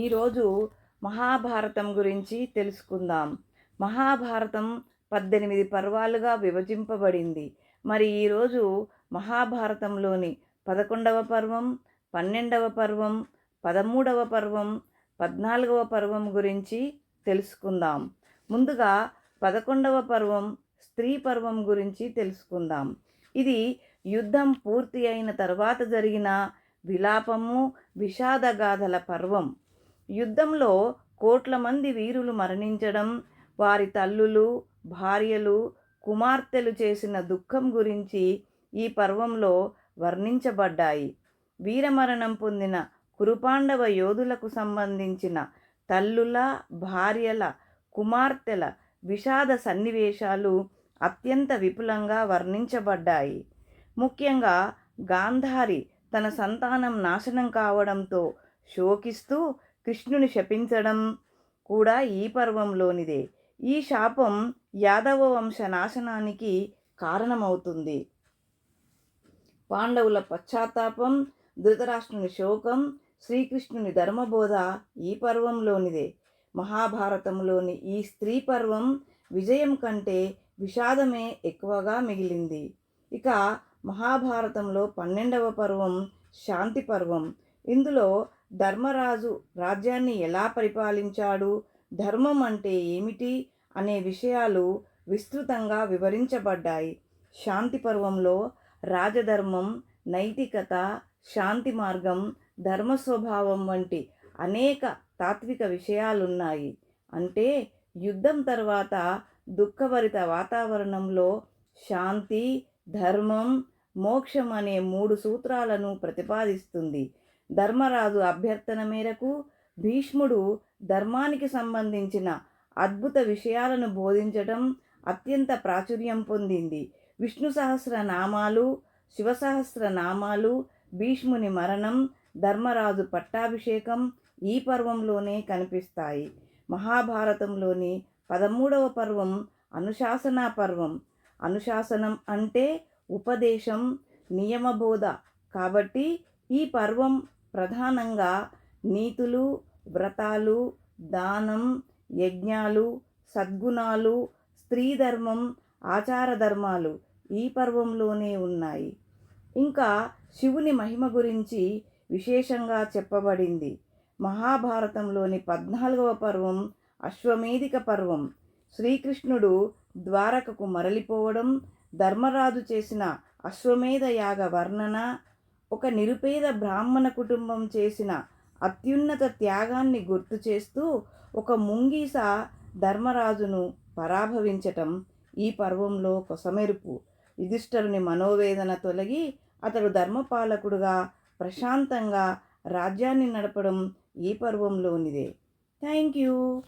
ఈరోజు మహాభారతం గురించి తెలుసుకుందాం. మహాభారతం పద్దెనిమిది పర్వాలుగా విభజింపబడింది. మరి ఈరోజు మహాభారతంలోని పదకొండవ పర్వం పన్నెండవ పర్వం పదమూడవ పర్వం పద్నాలుగవ పర్వం గురించి తెలుసుకుందాం. ముందుగా పదకొండవ పర్వం స్త్రీ పర్వం గురించి తెలుసుకుందాం. ఇది యుద్ధం పూర్తి అయిన తర్వాత జరిగిన విలాపము విషాదగాథల పర్వం. యుద్ధంలో కోట్ల మంది వీరులు మరణించడం వారి తల్లులు భార్యలు కుమార్తెలు చేసిన దుఃఖం గురించి ఈ పర్వంలో వర్ణించబడ్డాయి. వీరమరణం పొందిన కురుపాండవ యోధులకు సంబంధించిన తల్లుల భార్యల కుమార్తెల విషాద సన్నివేశాలు అత్యంత విపులంగా వర్ణించబడ్డాయి. ముఖ్యంగా గాంధారి తన సంతానం నాశనం కావడంతో శోకిస్తూ కృష్ణుని శపించడం కూడా ఈ పర్వంలోనిదే. ఈ శాపం యాదవ వంశ నాశనానికి కారణమవుతుంది. పాండవుల పశ్చాత్తాపం ధృతరాష్ట్రుని శోకం శ్రీకృష్ణుని ధర్మబోధ ఈ పర్వంలోనిదే. మహాభారతంలోని ఈ స్త్రీ పర్వం విజయం కంటే విషాదమే ఎక్కువగా మిగిలింది. ఇక మహాభారతంలో పన్నెండవ పర్వం శాంతి పర్వం. ఇందులో ధర్మరాజు రాజ్యాన్ని ఎలా పరిపాలించాడు? ధర్మం అంటే ఏమిటి? అనే విషయాలు విస్తృతంగా వివరించబడ్డాయి. శాంతి పర్వంలో రాజధర్మం నైతికత శాంతి మార్గం ధర్మ స్వభావం వంటి అనేక తాత్విక విషయాలున్నాయి. అంటే యుద్ధం తర్వాత దుఃఖభరిత వాతావరణంలో శాంతి ధర్మం మోక్షం అనే మూడు సూత్రాలను ప్రతిపాదిస్తుంది. ధర్మరాజు అభ్యర్థన మేరకు భీష్ముడు ధర్మానికి సంబంధించిన అద్భుత విషయాలను బోధించటం అత్యంత ప్రాచుర్యం పొందింది. విష్ణు సహస్ర నామాలు శివసహస్ర నామాలు భీష్ముని మరణం ధర్మరాజు పట్టాభిషేకం ఈ పర్వంలోనే కనిపిస్తాయి. మహాభారతంలోని పదమూడవ పర్వం అనుశాసన పర్వం. అనుశాసనం అంటే ఉపదేశం నియమబోధ. కాబట్టి ఈ పర్వం ప్రధానంగా నీతులు వ్రతాలు దానం యజ్ఞాలు సద్గుణాలు స్త్రీ ధర్మం ఆచార ధర్మాలు ఈ పర్వంలోనే ఉన్నాయి. ఇంకా శివుని మహిమ గురించి విశేషంగా చెప్పబడింది. మహాభారతంలోని పద్నాలుగవ పర్వం అశ్వమేధిక పర్వం. శ్రీకృష్ణుడు ద్వారకకు మరలిపోవడం ధర్మరాజు చేసిన అశ్వమేధ యాగ వర్ణన ఒక నిరుపేద బ్రాహ్మణ కుటుంబం చేసిన అత్యున్నత త్యాగాన్ని గుర్తు చేస్తూ ఒక ముంగీస ధర్మరాజును పరాభవించటం ఈ పర్వంలో కొసమెరుపు. యుధిష్ఠరుని మనోవేదన తొలగి అతడు ధర్మపాలకుడుగా ప్రశాంతంగా రాజ్యాన్ని నడపడం ఈ పర్వంలోనిదే. Thank you.